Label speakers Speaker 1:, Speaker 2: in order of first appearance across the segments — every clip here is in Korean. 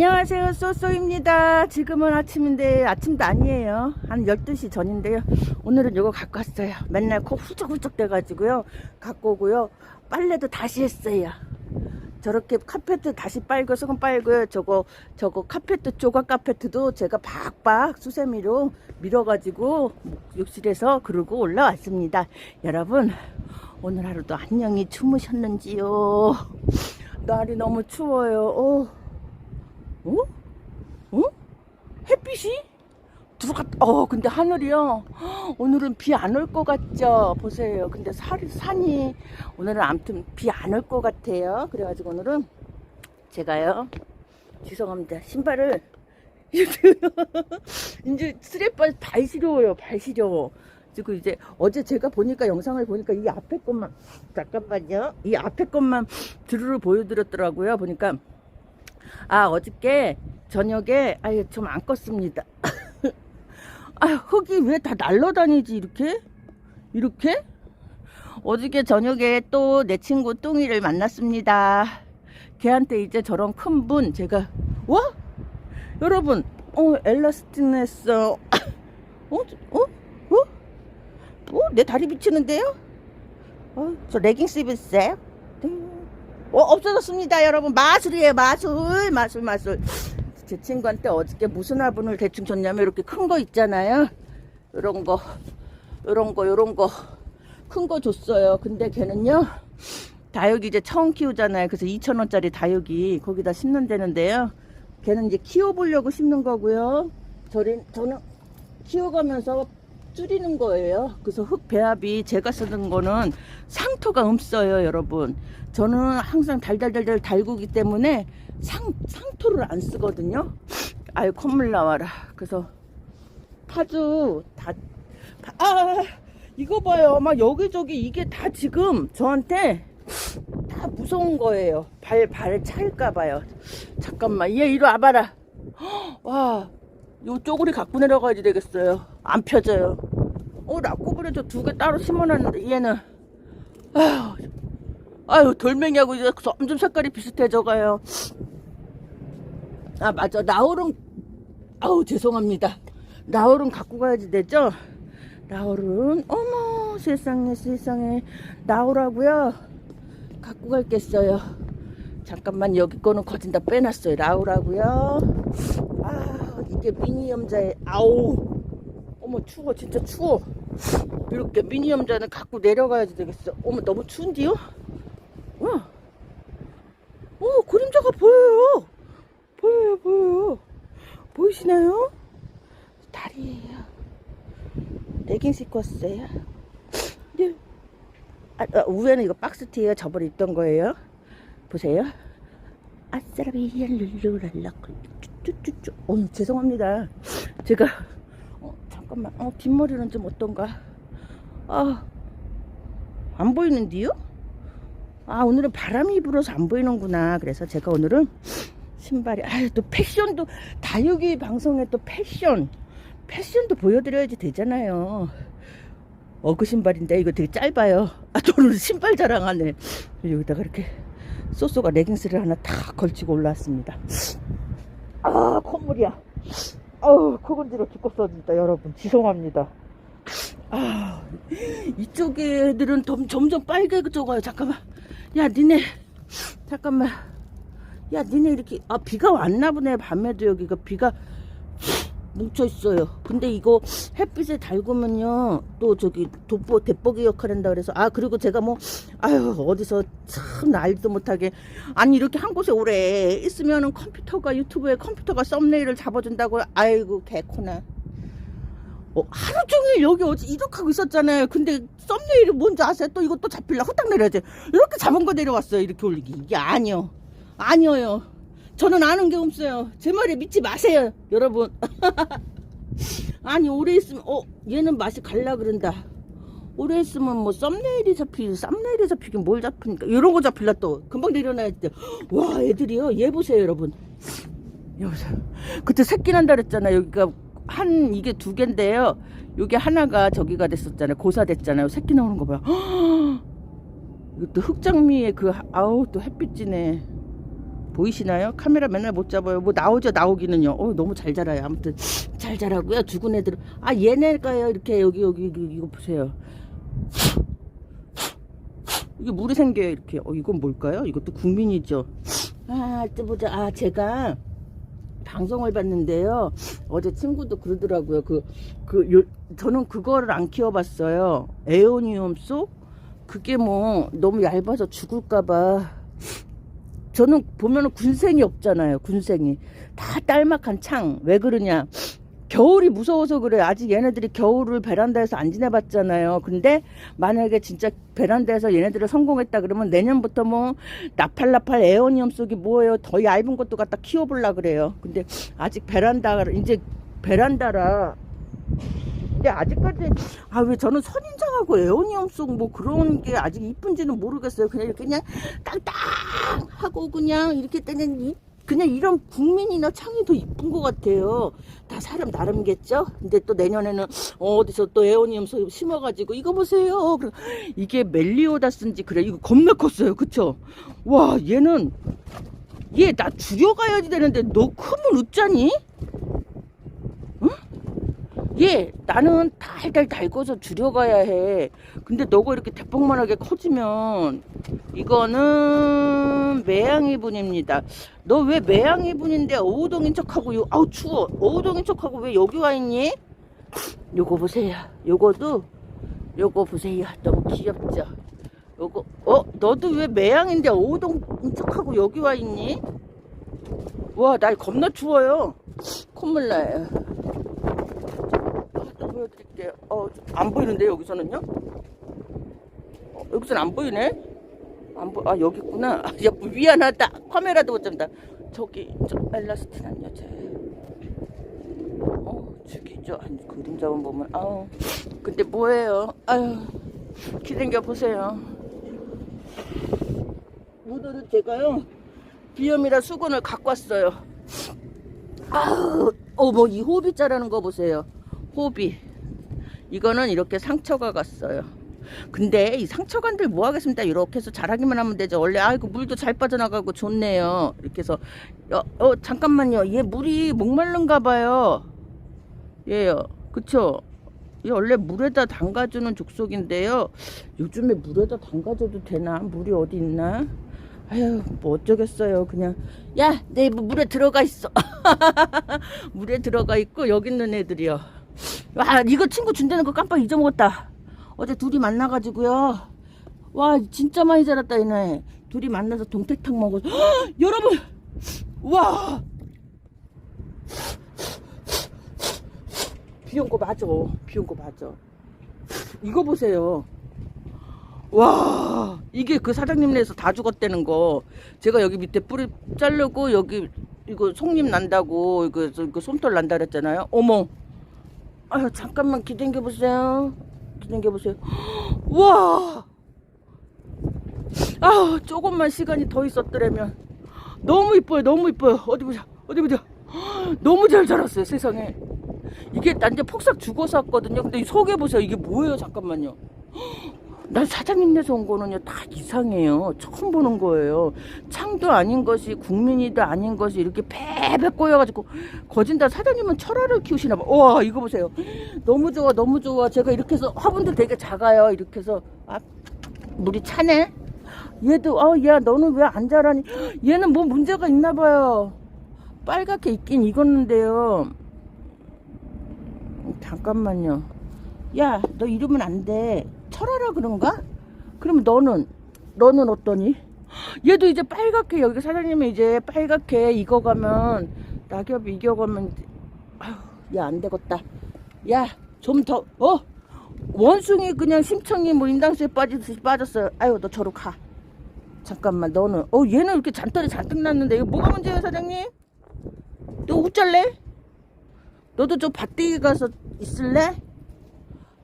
Speaker 1: 안녕하세요. 쏘쏘입니다. 지금은 아침인데 아침도 아니에요. 한 12시 전인데요. 오늘은 이거 갖고 왔어요. 맨날 코 후적후적 돼가지고요. 갖고 오고요. 빨래도 다시 했어요. 저렇게 카페트 다시 빨고 수건 빨고요. 저거 저거 카페트 조각 카페트도 제가 박박 수세미로 밀어가지고 욕실에서 그러고 올라왔습니다. 여러분 오늘 하루도 안녕히 주무셨는지요? 날이 너무 추워요. 어. 어? 어? 햇빛이? 들어갔, 어, 근데 하늘이요. 오늘은 비 안 올 것 같죠? 보세요. 근데 살, 산이, 오늘은 아무튼 비 안 올 것 같아요. 그래가지고 오늘은 제가요. 죄송합니다. 신발을, 이제 스레발 발 시려워요. 발 시려워. 그리고 이제 어제 제가 보니까 영상을 보니까 이 앞에 것만, 잠깐만요. 이 앞에 것만 드르르 보여드렸더라고요. 보니까 아 어저께 저녁에 아유 좀 안 껐습니다. 아 흙이 왜 다 날라다니지 이렇게 이렇게 어저께 저녁에 또 내 친구 뚱이를 만났습니다. 걔한테 이제 저런 큰 분 제가 와 여러분 어 엘라스틴에스 어? 어? 어? 어? 어? 내 다리 비치는데요? 어, 저 레깅스 입었어요? 네. 어, 없어졌습니다, 여러분. 마술이에요, 마술. 마술, 마술. 제 친구한테 어저께 무슨 화분을 대충 줬냐면 이렇게 큰 거 있잖아요. 요런 거, 요런 거, 요런 거. 큰 거 줬어요. 근데 걔는요. 다육이 이제 처음 키우잖아요. 그래서 2,000원짜리 다육이 거기다 심는다는데요. 걔는 이제 키워보려고 심는 거고요. 저는 키워가면서 줄이는 거예요. 그래서 흙 배합이 제가 쓰는 거는 상토가 없어요, 여러분. 저는 항상 달달달달 달구기 때문에 상, 상토를 안 쓰거든요. 아유, 콧물 나와라. 그래서 파주 다, 파- 아, 이거 봐요. 막 여기저기 이게 다 지금 저한테 다 무서운 거예요. 발, 발 찰까봐요. 잠깐만, 얘 이리 와봐라. 와, 요 쪼그리 갖고 내려가야 되겠어요. 안 펴져요. 어, 라꼬브레 저 두 개 따로 심어놨는데 얘는 아휴, 아유 돌멩이하고 이제 점점 색깔이 비슷해져가요. 아 맞아 나홀은 아우 죄송합니다. 나홀은 갖고 가야지 되죠? 나홀은 어머 세상에 세상에 나홀하고요 갖고 갈겠어요. 잠깐만 여기 거는 거진 다 빼놨어요. 나홀하고요. 아 이게 미니 염자에 아우. 어머 추워 진짜 추워. 이렇게 미니 염자는 갖고 내려가야지 되겠어. 어머 너무 추운데요? 어, 어 그림자가 보여요. 보여요 보여요. 보이시나요? 다리예요. 레깅스 입고 왔어요. 네. 아, 아, 위에는 이거 박스티예요. 저번에 입던 거예요. 보세요. 아싸라비야 룰루랄라 쭈쭈쭈쭈 어 죄송합니다. 제가 어, 잠깐만. 어 뒷머리는 좀 어떤가? 아 안 보이는데요? 아 오늘은 바람이 불어서 안 보이는구나. 그래서 제가 오늘은 신발이 아또 패션도 다육이 방송에 또 패션. 패션도 보여드려야지 되잖아요. 어그 신발인데 이거 되게 짧아요. 아 저는 신발 자랑하네. 여기다가 이렇게 소소가 레깅스를 하나 탁 걸치고 올라왔습니다 아 콧물이야. 아우 코건지러 죽겠어 진짜 여러분. 죄송합니다. 아 이쪽 애들은 점, 점점 빨개져가요. 잠깐만. 야 니네. 잠깐만. 야 니네 이렇게 아 비가 왔나 보네 밤에도 여기가. 비가 뭉쳐 있어요. 근데 이거 햇빛에 달구면요 또 저기 돋보 대뻐기 역할 한다 그래서 아 그리고 제가 뭐 아유 어디서 참 알지도 못하게 아니 이렇게 한 곳에 오래 있으면은 컴퓨터가 유튜브에 컴퓨터가 썸네일을 잡아준다고 아이고 개코나. 어, 하루 종일 여기 어제 이덕하고 있었잖아요. 근데 썸네일이 뭔지 아세요? 또또 잡힐라 후딱 내려야지. 이렇게 잡은 거 내려왔어요. 이렇게 올리기. 이게 아니요. 아니에요 저는 아는 게 없어요. 제 말에 믿지 마세요 여러분. 아니 오래 있으면 어 얘는 맛이 갈라 그런다. 오래 있으면 뭐 썸네일이 잡히기 썸네일이 잡히긴 뭘 잡히니까. 이런 거 잡힐라 또. 금방 내려놔야 돼 와 애들이요? 얘 보세요 여러분. 여보세요. 그때 새끼 난다 그랬잖아 여기가 한 이게 두 개인데요. 요게 하나가 저기가 됐었잖아요. 고사 됐잖아요. 새끼 나오는 거 봐요. 이것도 흑장미에 그 아우 또 햇빛 지네 보이시나요? 카메라 맨날 못 잡아요. 뭐 나오죠, 나오기는요. 어, 너무 잘 자라요. 아무튼 잘 자라고요. 죽은 애들은 아 얘네가요. 이렇게 여기 여기 여기 이거 보세요. 이게 물이 생겨요. 이렇게. 어, 이건 뭘까요? 이것도 국민이죠. 아, 또 보자. 아, 제가 방송을 봤는데요. 어제 친구도 그러더라고요. 그, 그, 요, 저는 그거를 안 키워봤어요. 에오니움 속? 그게 뭐 너무 얇아서 죽을까봐. 저는 보면은 군생이 없잖아요. 군생이. 다 딸막한 창. 왜 그러냐. 겨울이 무서워서 그래. 아직 얘네들이 겨울을 베란다에서 안 지내봤잖아요. 근데 만약에 진짜 베란다에서 얘네들을 성공했다 그러면 내년부터 뭐 나팔나팔 에어니엄 속이 뭐예요? 더 얇은 것도 갖다 키워보려 그래요. 근데 아직 베란다 이제 베란다라. 근데 아직까지 아 왜 저는 선인장하고 에어니엄 속뭐 그런 게 아직 이쁜지는 모르겠어요. 그냥 그냥 딱딱 하고 그냥 이렇게 이- 그냥 이런 국민이나 창이 더 이쁜 것 같아요. 다 사람 나름겠죠? 근데 또 내년에는 어디서 또 에어니엄 소 심어가지고 이거 보세요. 이게 멜리오다스인지 그래. 이거 겁나 컸어요. 그쵸? 와 얘는 얘 나 죽여가야지 되는데 너 크면 어쩌니? 예, 나는 달달 달궈서 줄여가야 해. 근데 너가 이렇게 대폭만하게 커지면 이거는 매양이 분입니다. 너 왜 매양이 분인데 어우동인 척하고 요 아우 추워. 어우동인 척하고 왜 여기 와 있니? 요거 보세요. 요거도 요거 보세요. 너무 귀엽죠? 요거 어 너도 왜 매양인데 어우동인 척하고 여기 와 있니? 와, 날 겁나 추워요. 콧물 나요. 또 보여드릴게요. 어, 안 보이는데 여기서는요? 어, 여기서는 안 보이네. 안 보, 아 여기 있구나. 아, 야, 미안하다. 카메라도 못 잡다. 저기 저 엘라스틴한 여자. 어, 죽이죠. 아니 그림자만 보면 아우. 근데 뭐예요? 아유, 기댕겨 보세요. 오늘은 제가요 비염이라 수건을 갖고 왔어요. 아우, 어머 이 호비 자라는 거 보세요. 호비. 이거는 이렇게 상처가 갔어요. 근데 이 상처간들 뭐 하겠습니다. 이렇게 해서 자라기만 하면 되죠. 원래 아이고 물도 잘 빠져나가고 좋네요. 이렇게 해서 어, 어 잠깐만요. 얘 물이 목마른가 봐요. 얘요. 그쵸? 얘 원래 물에다 담가주는 족속인데요. 요즘에 물에다 담가줘도 되나? 물이 어디 있나? 아유 뭐 어쩌겠어요. 그냥 야, 내 물에 들어가 있어. 물에 들어가 있고 여기 있는 애들이요. 와 이거 친구 준다는 거 깜빡 잊어먹었다. 어제 둘이 만나가지고요. 와 진짜 많이 자랐다 얘네. 둘이 만나서 동태탕 먹어. 여러분, 와 비 온 거 맞아. 비 온 거 맞아. 이거 보세요. 와 이게 그 사장님네에서 다 죽었다는 거 제가 여기 밑에 뿌리 자르고 여기 이거 속잎 난다고 이거 저- 이거 솜털 난다 그랬잖아요 어머 아유 잠깐만 기댕겨 보세요 기댕겨 보세요 와 아, 조금만 시간이 더 있었더라면 너무 이뻐요. 너무 이뻐요. 어디 보자. 어디 보자. 너무 잘 자랐어요. 세상에. 이게 난 이제 폭삭 죽어서 왔거든요. 근데 이 속에 보세요. 이게 뭐예요? 잠깐만요. 난 사장님네서 온 거는요 다 이상해요. 처음 보는 거예요. 창도 아닌 것이 국민이도 아닌 것이 이렇게 패배 꼬여가지고 거진다 사장님은 철화를 키우시나 봐. 와 이거 보세요. 너무 좋아 너무 좋아. 제가 이렇게 해서 화분도 되게 작아요. 이렇게 해서 아 물이 차네. 얘도 아야 너는 왜 안 자라니? 얘는 뭐 문제가 있나 봐요. 빨갛게 있긴 익었는데요. 잠깐만요. 야, 너 이러면 안 돼. 철하라 그런가? 그러면 너는 너는 어떠니? 얘도 이제 빨갛게 여기 사장님이 이제 빨갛게 익어가면 낙엽이 익어가면 아휴, 야안 되겠다. 야, 좀 더 어? 원숭이 그냥 심청이 뭐 인당수에 빠지듯이 빠졌어요. 아유, 너 저로 가. 잠깐만, 너는 어 얘는 이렇게 잔털이 잔뜩 났는데 이거 뭐가 문제예요, 사장님? 너 웃잘래? 너도 저 밭대기 가서 있을래?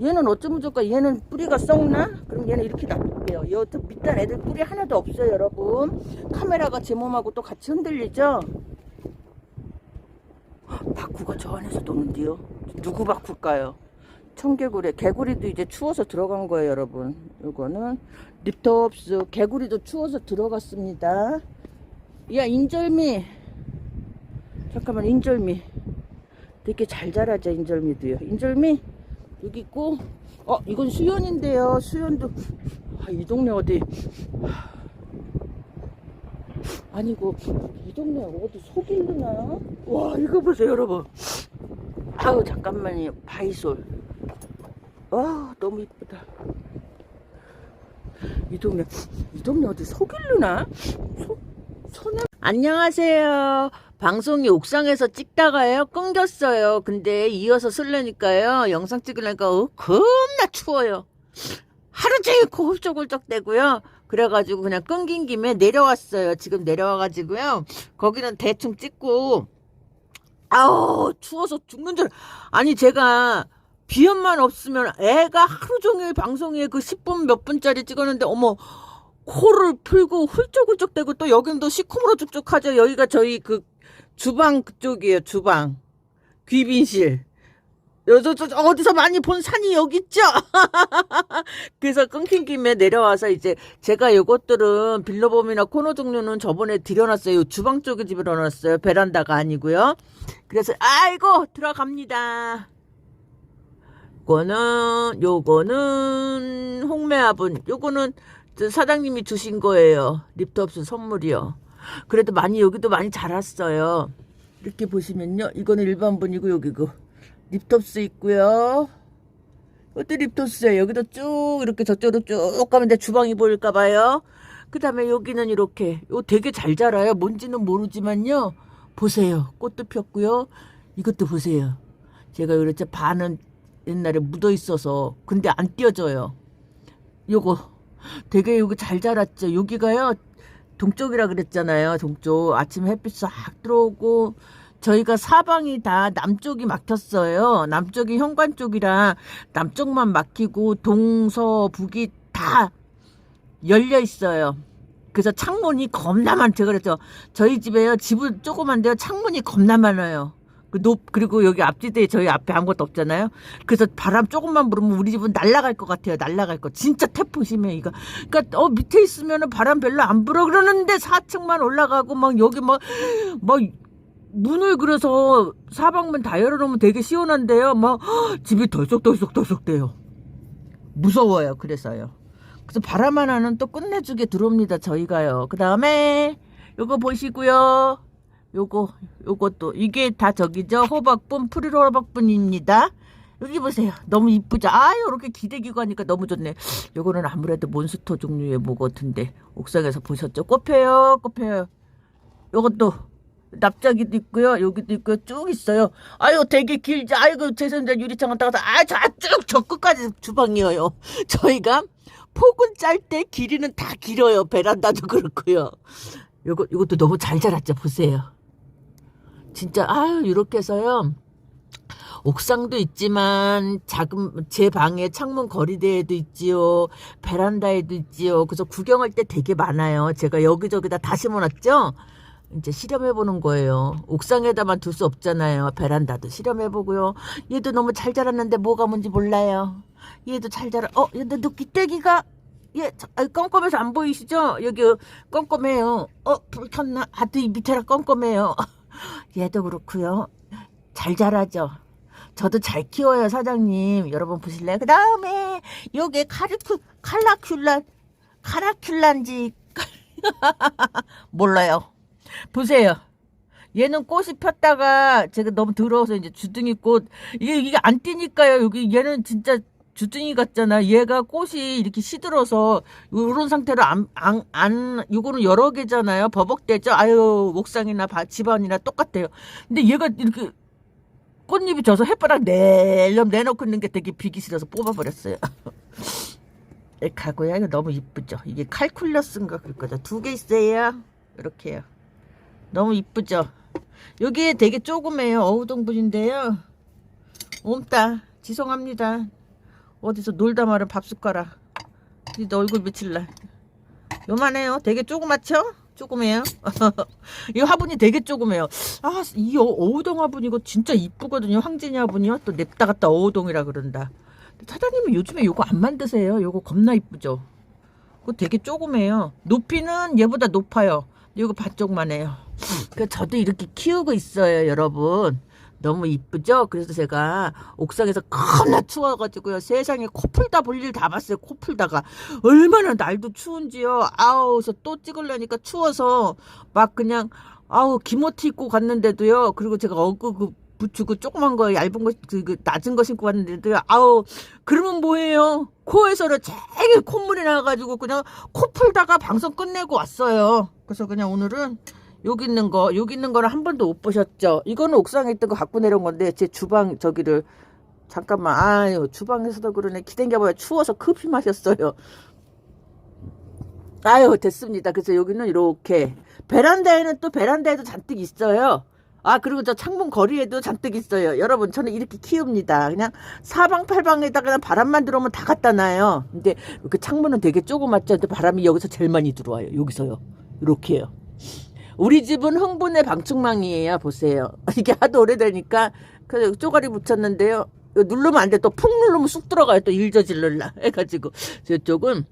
Speaker 1: 얘는 어쩌면 좋까 얘는 뿌리가 썩나? 그럼 얘는 이렇게 놔둘게요. 여 밑단 애들 뿌리 하나도 없어요, 여러분. 카메라가 제 몸하고 또 같이 흔들리죠? 헉, 바쿠가 저 안에서 노는데요. 누구 바쿠일까요? 청개구리, 개구리도 이제 추워서 들어간 거예요, 여러분. 요거는 립톱스, 개구리도 추워서 들어갔습니다. 야 인절미 잠깐만 인절미 되게 잘 자라죠 인절미도요 인절미 여기 있고. 어 이건 수연인데요. 수연도. 아, 이 동네 어디? 아니고 이 동네 어디 속일르나? 와 이거 보세요 여러분. 아우 잠깐만요. 바이솔. 와 너무 이쁘다. 이 동네 이 동네 어디 속일르나? 소, 손에 안녕하세요. 방송이 옥상에서 찍다가요 끊겼어요. 근데 이어서 쓸려니까요 영상 찍으려니까 어, 겁나 추워요. 하루 종일 코 훌쩍훌쩍 대고요. 그래가지고 그냥 끊긴 김에 내려왔어요. 지금 내려와가지고요. 거기는 대충 찍고. 아우 추워서 죽는 줄 아니 제가 비염만 없으면 애가 하루 종일 방송에 그 10분 몇 분짜리 찍었는데 어머 코를 풀고 훌쩍훌쩍 대고 또 여기는 또 시커멓어 쭉쭉하죠. 여기가 저희 그 주방 그쪽이에요 주방. 귀빈실. 여저 저, 저, 어디서 많이 본 산이 여기 있죠? 그래서 끊긴 김에 내려와서 이제 제가 요것들은 빌려봄이나 코너 종류는 저번에 들여놨어요. 주방 쪽에 집에 넣어놨어요. 베란다가 아니고요. 그래서 아이고 들어갑니다. 요거는 요거는 홍매화분 요거는 저 사장님이 주신 거예요. 립톱스 선물이요. 그래도 많이 여기도 많이 자랐어요. 이렇게 보시면요. 이거는 일반 분이고 여기고. 립톱스 있고요. 이것도 립톱스예요. 여기도 쭉 이렇게 저쪽으로 쭉 가면 내 주방이 보일까 봐요. 그 다음에 여기는 이렇게. 요 되게 잘 자라요. 뭔지는 모르지만요. 보세요. 꽃도 폈고요. 이것도 보세요. 제가 그랬죠 반은 옛날에 묻어 있어서 근데 안 띄어져요. 요거 되게 여기 잘 자랐죠. 여기가요 동쪽이라 그랬잖아요 동쪽. 아침에 햇빛 싹 들어오고 저희가 사방이 다 남쪽이 막혔어요. 남쪽이 현관 쪽이라 남쪽만 막히고 동서 북이 다 열려 있어요. 그래서 창문이 겁나 많죠 그랬죠 저희 집에요 집은 조그만데요 창문이 겁나 많아요. 그 높, 그리고 여기 앞지대에 저희 앞에 아무것도 없잖아요. 그래서 바람 조금만 불으면 우리 집은 날아갈 것 같아요. 날아갈 거. 진짜 태풍 심해, 이거. 그니까, 어, 밑에 있으면은 바람 별로 안 불어. 그러는데 4층만 올라가고 막 여기 막, 막, 문을 그래서 사방문 다 열어놓으면 되게 시원한데요. 막, 헉, 집이 덜썩덜썩덜썩 돼요. 무서워요. 그래서요. 그래서 바람 하나는 또 끝내주게 들어옵니다. 저희가요. 그 다음에, 요거 보시고요. 요거 요것도. 이게 다 저기죠? 호박분 프리로 호박분입니다. 여기 보세요. 너무 이쁘죠? 아 요렇게 기대기고 하니까 너무 좋네. 요거는 아무래도 몬스터 종류의 뭐 같은데 옥상에서 보셨죠? 꽃펴요 꽃펴요. 요것도 납작이도 있고요 여기도 있고요. 쭉 있어요. 아유 되게 길죠? 아이고 죄송합니다. 유리창 갔다 가서 아저쭉 저 끝까지 주방이에요. 저희가 폭은 짧대 길이는 다 길어요. 베란다도 그렇고요. 요거 요것도 너무 잘 자랐죠? 보세요 진짜 아유 이렇게 해서요. 옥상도 있지만 작은 제 방에 창문 거리대에도 있지요. 베란다에도 있지요. 그래서 구경할 때 되게 많아요. 제가 여기저기다 다 심어놨죠? 이제 실험해보는 거예요. 옥상에다만 둘 수 없잖아요. 베란다도 실험해보고요. 얘도 너무 잘 자랐는데 뭐가 뭔지 몰라요. 얘도 잘 자라 어 얘도 늑기떼기가 예, 저, 아, 껌껌해서 안 보이시죠? 여기 껌껌해요. 어, 불 켰나? 하트 이 밑에라 껌껌해요. 얘도 그렇고요. 잘 자라죠. 저도 잘 키워요, 사장님. 여러분 보실래요? 그 다음에 요게 카리쿠 칼라큘란 카라큘란지 몰라요. 보세요. 얘는 꽃이 폈다가 제가 너무 더러워서 이제 주둥이 꽃 이게 이게 안 띄니까요. 여기 얘는 진짜 주둥이 같잖아. 얘가 꽃이 이렇게 시들어서 이런 상태로 안, 안, 안, 요거는 여러 개잖아요. 버벅대죠. 아유, 옥상이나 바, 집안이나 똑같아요. 근데 얘가 이렇게 꽃잎이 져서 햇바닥 내렴 내놓고 있는 게 되게 비기 싫어서 뽑아버렸어요. 네, 가고요. 이거 너무 이쁘죠. 이게 칼쿨러스인가 그럴 거죠. 두 개 있어요. 이렇게요. 너무 이쁘죠. 여기 되게 조그매요. 어우동분인데요. 옴따. 죄송합니다. 어디서 놀다 말은 밥 숟가락. 너 얼굴 며칠날. 요만해요. 되게 조그맣죠? 조그매요. 이 화분이 되게 조그매요. 아, 이 어, 어우동 화분 이거 진짜 이쁘거든요. 황진이 화분이요. 또 냅다 갔다 어우동이라 그런다. 사장님은 요즘에 요거 안 만드세요. 요거 겁나 이쁘죠? 그거 되게 조그매요. 높이는 얘보다 높아요. 이거 반쪽만 해요. 그 저도 이렇게 키우고 있어요, 여러분. 너무 이쁘죠? 그래서 제가 옥상에서 겁나 추워가지고요. 세상에 코 풀다 볼 일 다 봤어요. 코 풀다가. 얼마나 날도 추운지요. 아우, 그래서 또 찍으려니까 추워서 막 그냥, 아우, 기모티 입고 갔는데도요. 그리고 제가 어그 그 부츠고 조그만 거 얇은 거, 그, 그 낮은 거 신고 갔는데도요. 아우, 그러면 뭐해요? 코에서는 되게 콧물이 나가지고 그냥 코 풀다가 방송 끝내고 왔어요. 그래서 그냥 오늘은 여기 있는 거, 여기 있는 거는 한 번도 못 보셨죠? 이거는 옥상에 있던 거 갖고 내려온 건데, 제 주방 저기를, 잠깐만, 아유, 주방에서도 그러네. 기댕겨봐야 추워서 커피 마셨어요. 아유, 됐습니다. 그래서 여기는 이렇게. 베란다에는 또 베란다에도 잔뜩 있어요. 아, 그리고 저 창문 거리에도 잔뜩 있어요. 여러분, 저는 이렇게 키웁니다. 그냥 사방팔방에다 그냥 바람만 들어오면 다 갖다 놔요. 근데 그 창문은 되게 조그맣죠. 근데 바람이 여기서 제일 많이 들어와요. 여기서요. 이렇게요. 우리 집은 흥분의 방충망이에요. 보세요. 이게 하도 오래되니까 그래서 쪼가리 붙였는데요. 이거 누르면 안 돼. 또 푹 누르면 쑥 들어가요. 또 일저질러라 해가지고 저쪽은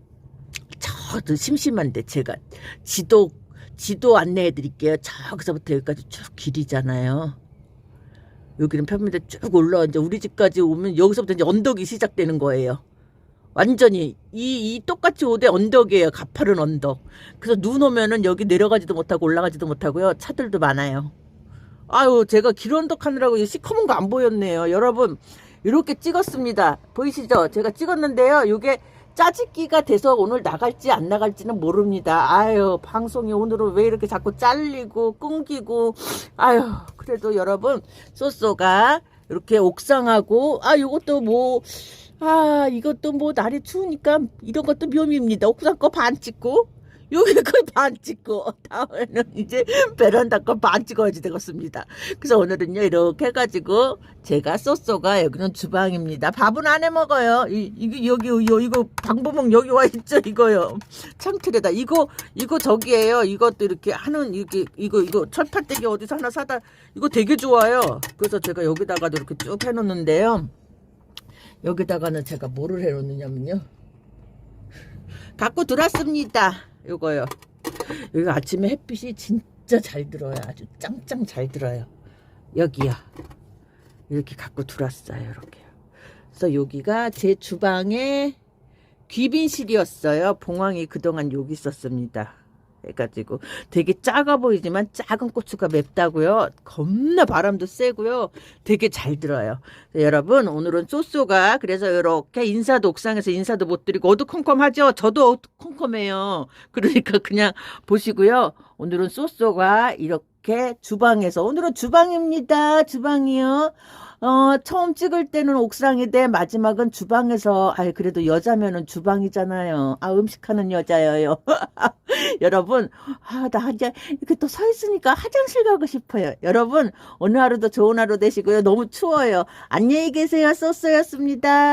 Speaker 1: 저도 심심한데 제가 지도 지도 안내해 드릴게요. 저기서부터 여기까지 쭉 길이잖아요. 여기는 편미대 쭉 올라와 이제 우리 집까지 오면 여기서부터 이제 언덕이 시작되는 거예요. 완전히 이, 이 똑같이 오대 언덕이에요. 가파른 언덕. 그래서 눈 오면은 여기 내려가지도 못하고 올라가지도 못하고요. 차들도 많아요. 아유, 제가 길 언덕 하느라고 이 시커먼 거 안 보였네요. 여러분, 이렇게 찍었습니다. 보이시죠? 제가 찍었는데요. 이게 짜집기가 돼서 오늘 나갈지 안 나갈지는 모릅니다. 아유, 방송이 오늘은 왜 이렇게 자꾸 잘리고 끊기고. 아유, 그래도 여러분, 쏘쏘가 이렇게 옥상하고, 아, 요것도 뭐, 아, 이것도 뭐 날이 추우니까 이런 것도 묘미입니다. 옥상 거 반 찍고, 여기 거반 찍고, 다음에는 이제 베란다 거반 찍어야지 되겠습니다. 그래서 오늘은요, 이렇게 해가지고, 제가 쏘쏘가 여기는 주방입니다. 밥은 안 해 먹어요. 이, 이거, 여기, 요, 이거, 방부목 여기 와 있죠, 이거요. 창틀에다. 이거, 이거 저기에요. 이것도 이렇게 하는, 이렇게, 이거, 이거, 철판대기 어디서 하나 사다, 이거 되게 좋아요. 그래서 제가 여기다가도 이렇게 쭉 해놓는데요. 여기다가는 제가 뭐를 해놓느냐면요. 갖고 들었습니다. 요거요. 여기 아침에 햇빛이 진짜 잘 들어요. 아주 짱짱 잘 들어요. 여기요. 이렇게 갖고 들어왔어요. 이렇게요. 그래서 여기가 제 주방의 귀빈실이었어요. 봉황이 그동안 여기 있었습니다. 해가지고 되게 작아 보이지만 작은 고추가 맵다고요. 겁나 바람도 세고요. 되게 잘 들어요. 여러분 오늘은 쏘쏘가 그래서 이렇게 인사도 옥상에서 인사도 못 드리고 어두컴컴하죠. 저도 어두컴컴해요. 그러니까 그냥 보시고요. 오늘은 쏘쏘가 이렇게 주방에서 오늘은 주방입니다. 주방이요. 어, 처음 찍을 때는 옥상인데 마지막은 주방에서 아이 그래도 여자면은 주방이잖아요. 아 음식하는 여자예요. 여러분 아 나 이제 이렇게 또 서 있으니까 화장실 가고 싶어요. 여러분 오늘 하루도 좋은 하루 되시고요. 너무 추워요. 안녕히 계세요. 소스였습니다.